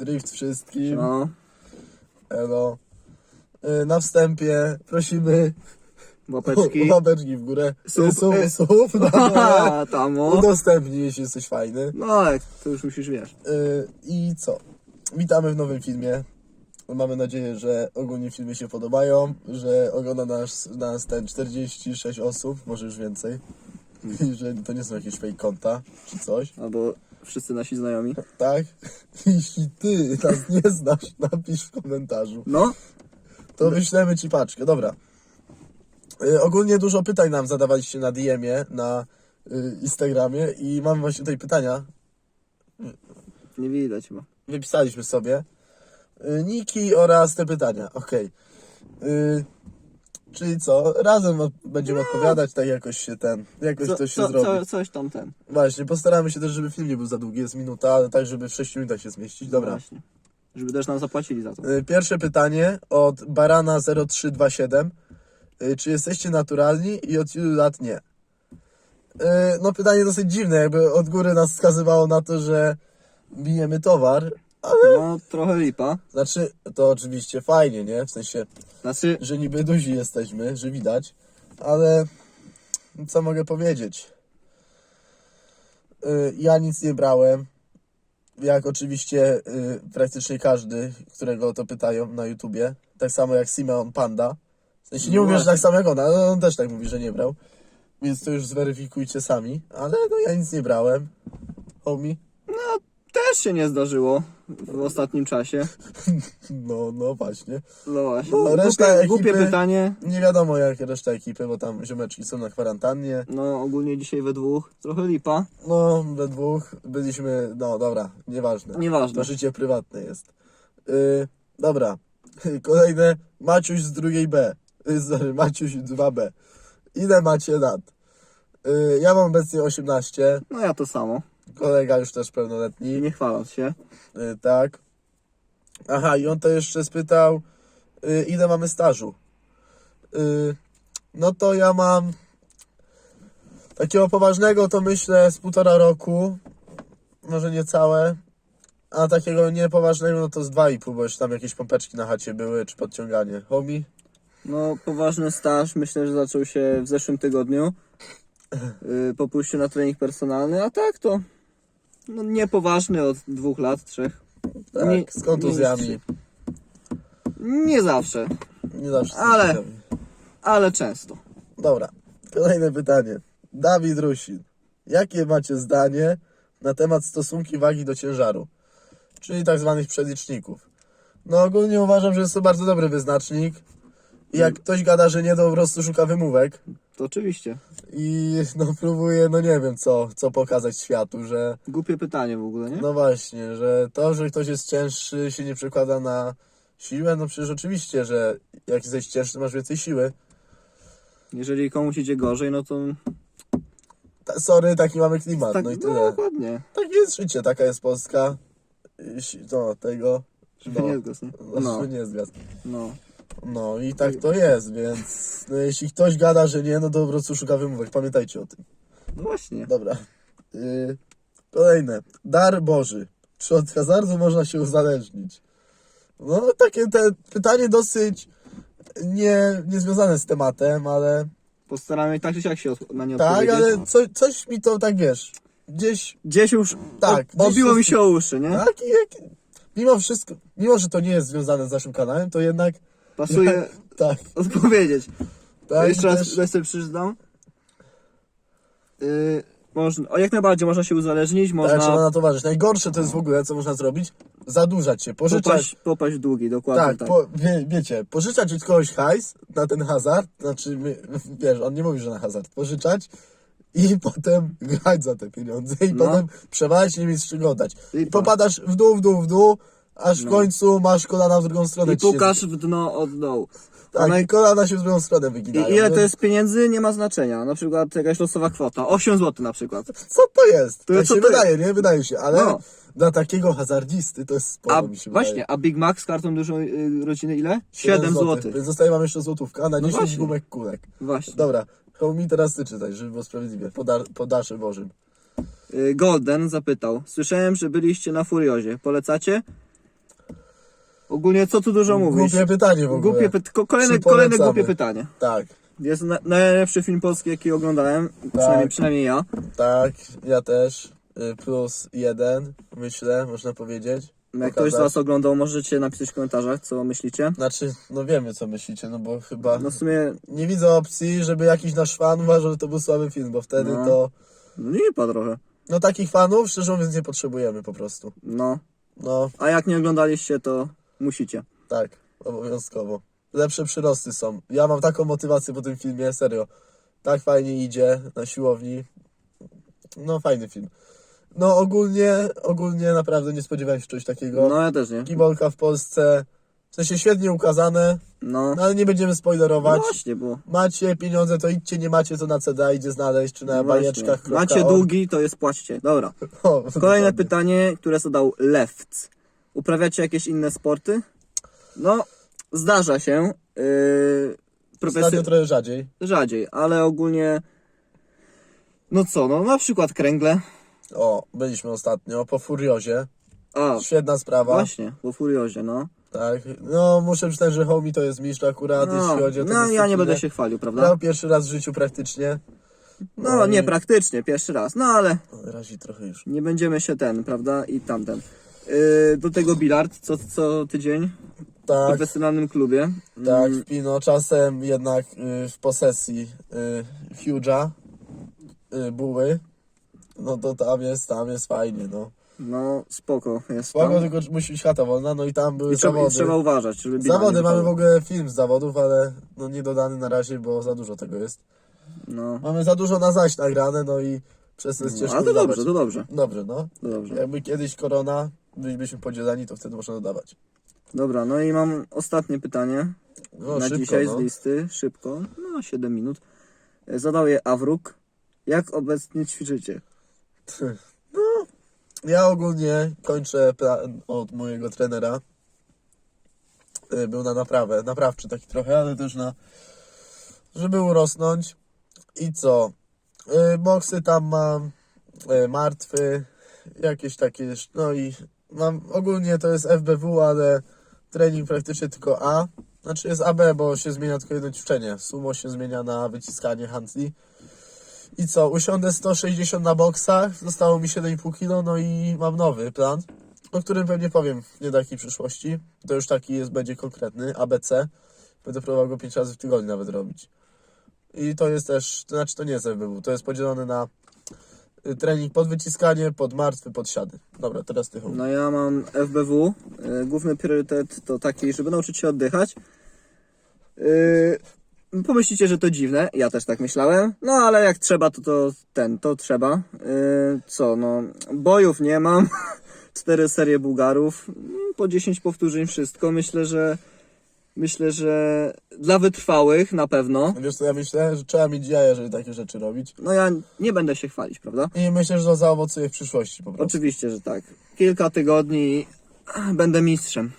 Drift wszystkim. No. Elo. Y, Na wstępie prosimy Łapeczki. o łapeczki w górę. Sub, Sub, y- sub na dole. Haha, tam o. Udostępnij, jeśli jesteś fajny. No, jak to już musisz wiesz. Y, I co? Witamy w nowym filmie. Mamy nadzieję, że ogólnie filmy się podobają, że ogląda nas, nas ten 46 osób, może już więcej. I że to nie są jakieś fake konta czy coś. Albo wszyscy nasi znajomi. Tak? Jeśli ty nas nie znasz, napisz w komentarzu. No, To wyślemy ci paczkę. Dobra. Y, ogólnie dużo pytań nam zadawaliście na DM-ie, na y, Instagramie i mamy właśnie tutaj pytania. nie widać chyba. Wypisaliśmy sobie. Y, Niki oraz te pytania. Okej. Y, Czyli co? Razem od- będziemy odpowiadać, tak jakoś się ten, jakoś Co, to się co, zrobi. co, coś tam ten. Właśnie, postaramy się też, żeby film nie był za długi, jest minuta, ale tak, żeby w 6 minutach się zmieścić. Dobra. Właśnie. Żeby też nam zapłacili za to. Y, Pierwsze pytanie od Barana0327. Y, Czy jesteście naturalni i od ilu lat nie? Y, No pytanie dosyć dziwne, jakby od góry nas wskazywało na to, że bijemy towar. No, trochę lipa. Znaczy, to oczywiście fajnie, nie? W sensie, Znaczy, że niby duzi jesteśmy, że widać, ale co mogę powiedzieć? Y, Ja nic nie brałem. Jak oczywiście y, praktycznie każdy, którego o to pytają na YouTubie. Tak samo jak Simeon Panda. W sensie nie No mówię, że właśnie. tak samo jak on, ale on też tak mówi, że nie brał. Więc to już zweryfikujcie sami. Ale no ja nic nie brałem. Homie. Też się nie zdarzyło w ostatnim czasie. No, no właśnie. No właśnie. No, głupie, reszta głupie ekipy- pytanie. Nie wiadomo jak reszta ekipy, bo tam ziomeczki są na kwarantannie. No, ogólnie dzisiaj we dwóch. Trochę lipa. No, we dwóch byliśmy, no dobra, nieważne. Nieważne. To życie prywatne jest. Yy, dobra, kolejne, Maciuś z drugiej B. Yy, sorry, Maciuś 2B. Ile macie lat? Yy, ja mam obecnie 18, No ja to samo. Kolega już też pełnoletni. Nie chwaląc się. Yy, tak. Aha, i on to jeszcze spytał, yy, ile mamy stażu. Yy, no to ja mam takiego poważnego to myślę z półtora roku, może nie całe, a takiego niepoważnego no to z dwa i pół, bo już tam jakieś pompeczki na chacie były, czy podciąganie. Homie? No, poważny staż myślę, że zaczął się w zeszłym tygodniu. Yy, po pójściu na trening personalny, a tak to no, niepoważny od dwóch lat, trzech. Tak, Nie- z kontuzjami. nie Nie zawsze, Nie zawsze. Ale- ale często. Dobra, kolejne pytanie. Dawid Rusin. Jakie macie zdanie na temat stosunki wagi do ciężaru? Czyli tak zwanych przeliczników. No ogólnie uważam, że jest to bardzo dobry wyznacznik. I jak ktoś gada, że nie, to po prostu szuka wymówek. To oczywiście. I no próbuje, no nie wiem co, co pokazać światu, że Głupie pytanie w ogóle, nie? no właśnie, że to, że ktoś jest cięższy się nie przekłada na siłę, no przecież oczywiście, że jak jesteś cięższy, masz więcej siły. Jeżeli komuś idzie gorzej, no to Ta, sorry, taki mamy klimat, tak, no i no, tyle. dokładnie. Tak jest życie, taka jest Polska. No, tego. No, Nie zgadz, nie? no. No, nie no. No i tak to jest, więc no, jeśli ktoś gada, że nie, no to po prostu szuka wymówek. Pamiętajcie o tym. No właśnie. Dobra. Yy, kolejne. Dar Boży. Czy od hazardu można się uzależnić? No, takie te pytanie dosyć nie, niezwiązane z tematem, ale Postaramy się tak czy siak się od- na nie tak, odpowiedzieć. ale co, coś mi to tak wiesz. Gdzieś Gdzieś już Tak, o, obiło gdzieś mi się o uszy, nie? Tak, i jak, mimo wszystko, mimo że to nie jest związane z naszym kanałem, to jednak Pasuje tak, odpowiedzieć. tak Jeszcze raz też, sobie przeczytam. Yy, można, o, jak najbardziej można się uzależnić, tak, trzeba można na to uważać. Najgorsze to jest w ogóle, co można zrobić, zadłużać się, pożyczać. popaść, popaść w długi, dokładnie Tak, tak. Po, wie, wiecie, pożyczać od kogoś hajs na ten hazard, znaczy, wiesz, on nie mówi, że na hazard, pożyczać i potem grać za te pieniądze i No. potem przewalać nimi z czego dać. I popadasz w dół, w dół, w dół, aż w No. końcu masz kolana w drugą stronę. I ci się pukasz w dno od dołu. Tak, i kolana się w drugą stronę wyginają. I ile to więc- jest pieniędzy, nie ma znaczenia. Na przykład jakaś losowa kwota. 8 zł na przykład. Co to jest? To tak co się to wydaje, nie? Wydaje się, ale No. dla takiego hazardzisty to jest sporo, A mi się właśnie, wydaje. a Big Mac z kartą dużą y, rodziny ile? 7 7 zł. Więc zostaje wam jeszcze złotówka na 10 właśnie. gumek kulek. Właśnie. Dobra, to mi teraz ty czytaj, żeby było sprawiedliwie. Po, dar, po Daszy Bożym. Y, Golden zapytał. Słyszałem, że byliście na Furiozie. Polecacie? Ogólnie co tu dużo mówić? Głupie pytanie w ogóle. Głupie py... ko- kolejne, Czy kolejne polecamy? głupie pytanie. Tak, Jest na, najlepszy film polski, jaki oglądałem, przynajmniej, przynajmniej ja. tak, ja też. Y, Plus jeden, myślę, można powiedzieć. Jak ktoś z Pokazać. Was oglądał, możecie napisać w komentarzach, co myślicie. Znaczy, no wiemy co myślicie, no bo chyba No w sumie, nie widzę opcji, żeby jakiś nasz fan uważał, że to był słaby film, bo wtedy No. to... no lipa trochę. No takich fanów, szczerze mówiąc, nie potrzebujemy po prostu. No, No, a jak nie oglądaliście, to musicie. tak, obowiązkowo. Lepsze przyrosty są. Ja mam taką motywację po tym filmie, serio. Tak fajnie idzie na siłowni. No, fajny film. No, ogólnie, ogólnie naprawdę nie spodziewałem się czegoś takiego. No ja też nie. Kibolka w Polsce, w sensie świetnie ukazane, No, no ale nie będziemy spoilerować. właśnie, bo... Macie pieniądze, to idźcie, nie macie, to na CDA idzie znaleźć, czy na No właśnie. bajeczkach. Macie długi, to jest płaćcie. Dobra. Kolejne pytanie, które zadał Lewc. Uprawiacie jakieś inne sporty? No, zdarza się. Yy, Ostatnio trochę rzadziej. Rzadziej, ale ogólnie. No co, no na przykład kręgle. O, byliśmy ostatnio po Furiozie. A, Świetna sprawa. właśnie, po Furiozie, no. Tak. No, muszę przyznać, że Homie to jest mistrz akurat, No, jeśli chodzi o tę no ja nie dyscyplinę. będę się chwalił, prawda? Grał pierwszy raz w życiu praktycznie. No, nie praktycznie, pierwszy raz. No ale Razi trochę już. nie będziemy się ten, prawda? I tamten. Yy, do tego bilard co, co tydzień w Tak, profesjonalnym klubie. tak, Mm, Pino. Czasem jednak y, w posesji y, Huge'a, y, buły. No to tam jest, tam jest fajnie, no. No, spoko jest Spoko, tam. tylko musi być chata wolna, no i tam były I trzeba, I zawody. trzeba uważać, żeby bilard Zawody, nie mamy w wypadł. ogóle film z zawodów, ale no nie dodany na razie, bo za dużo tego jest. No, Mamy za dużo na zaś nagrane, no i przez to jest ciężko ale to dobrze, to dobrze. Dobrze, no. To dobrze. Jakby kiedyś korona, bylibyśmy podzieleni, to wtedy można dodawać. Dobra, no i mam ostatnie pytanie No, na szybko, dzisiaj no. z listy, szybko, no 7 minut. E, Zadał je Awruk. Jak obecnie ćwiczycie? Ja ogólnie kończę plan od mojego trenera. Y, Był na naprawę, naprawczy taki trochę, ale też na, żeby urosnąć. I co? Y, Boksy tam mam, y, martwy, jakieś takie, sz- no i mam, ogólnie to jest FBW, ale trening praktycznie tylko A. Znaczy jest AB, bo się zmienia tylko jedno ćwiczenie. Sumo się zmienia na wyciskanie handli. I co, usiądę 160 na boksach, zostało mi 7,5 kg, no i mam nowy plan, o którym pewnie powiem w niedalekiej przyszłości. To już taki jest, będzie konkretny, ABC. Będę próbował go 5 razy w tygodniu nawet robić. I to jest też, to znaczy to nie jest FBW, to jest podzielone na trening pod wyciskanie, pod martwy, pod siady. Dobra, teraz ty. No ja mam FBW. E, Główny priorytet to taki, żeby nauczyć się oddychać. Yy, pomyślicie, że to dziwne. Ja też tak myślałem. No ale jak trzeba, to, to ten, to trzeba. Co, no, bojów nie mam. Cztery serie Bułgarów. Mm, Po 10 powtórzeń wszystko. Myślę, że myślę, że dla wytrwałych na pewno. Wiesz co, ja myślę, że trzeba mieć jaja, żeby takie rzeczy robić. No ja nie będę się chwalić, prawda? I myślę, że to zaowocuje w przyszłości po prostu. Oczywiście, że tak. Kilka tygodni i będę mistrzem.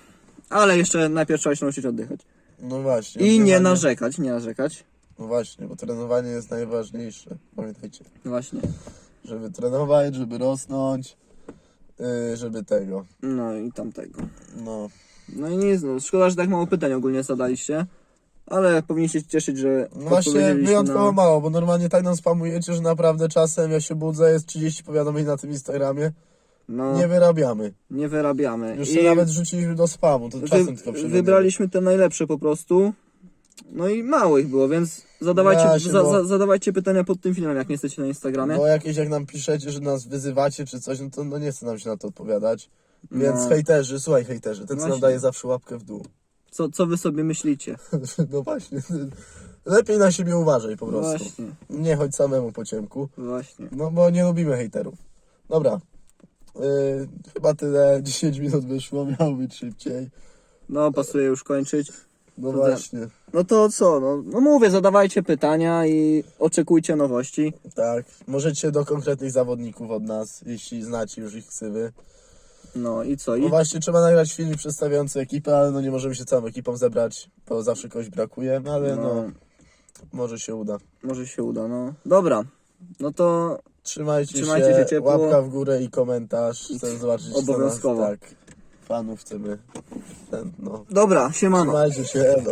Ale jeszcze najpierw trzeba się nauczyć oddychać. No właśnie. I nie narzekać, nie narzekać. No właśnie, bo trenowanie jest najważniejsze. Pamiętajcie. Właśnie. Żeby trenować, żeby rosnąć, yy, żeby tego. No i tamtego. No, No i nic, no. Szkoda, że tak mało pytań ogólnie zadaliście. Ale powinniście się cieszyć, że no właśnie wyjątkowo na... mało, bo normalnie tak nam spamujecie, że naprawdę czasem ja się budzę, jest 30 powiadomień na tym Instagramie. No, Nie nie, wyrabiamy. wyrabiamy. Jeszcze nawet rzuciliśmy do spamu, to czasem tylko wy, przeglądamy. wybraliśmy te najlepsze po prostu. No i mało ich było, więc zadawajcie, Ja się za, bo- za, zadawajcie pytania pod tym filmem, jak nie jesteście na Instagramie. Bo jakieś jak nam piszecie, że nas wyzywacie czy coś, no to no nie chce nam się na to odpowiadać. Więc No. hejterzy, słuchaj hejterzy, ten co nam Właśnie. daje zawsze łapkę w dół. Co, co wy sobie myślicie? No właśnie. Lepiej na siebie uważaj po prostu. Właśnie, Nie chodź samemu po ciemku. właśnie. No bo nie lubimy hejterów. Dobra. Yy, chyba tyle. 10 minut wyszło, miało być szybciej. No, pasuje już kończyć. No właśnie. No to co? No, no mówię, zadawajcie pytania i oczekujcie nowości. Tak. Możecie do konkretnych zawodników od nas, jeśli znacie już ich ksywy. No i co? No I właśnie trzeba nagrać filmik przedstawiający ekipę, ale no nie możemy się całą ekipą zebrać, bo zawsze kogoś brakuje, no ale no, no, może się uda. może się uda, no. Dobra, no to Trzymajcie, Trzymajcie się, się ciepło. łapka w górę i komentarz. Chcę zobaczyć co nas, Obowiązkowo. tak, fanów chcemy ten, no. Dobra, siemano. Trzymajcie się, elo.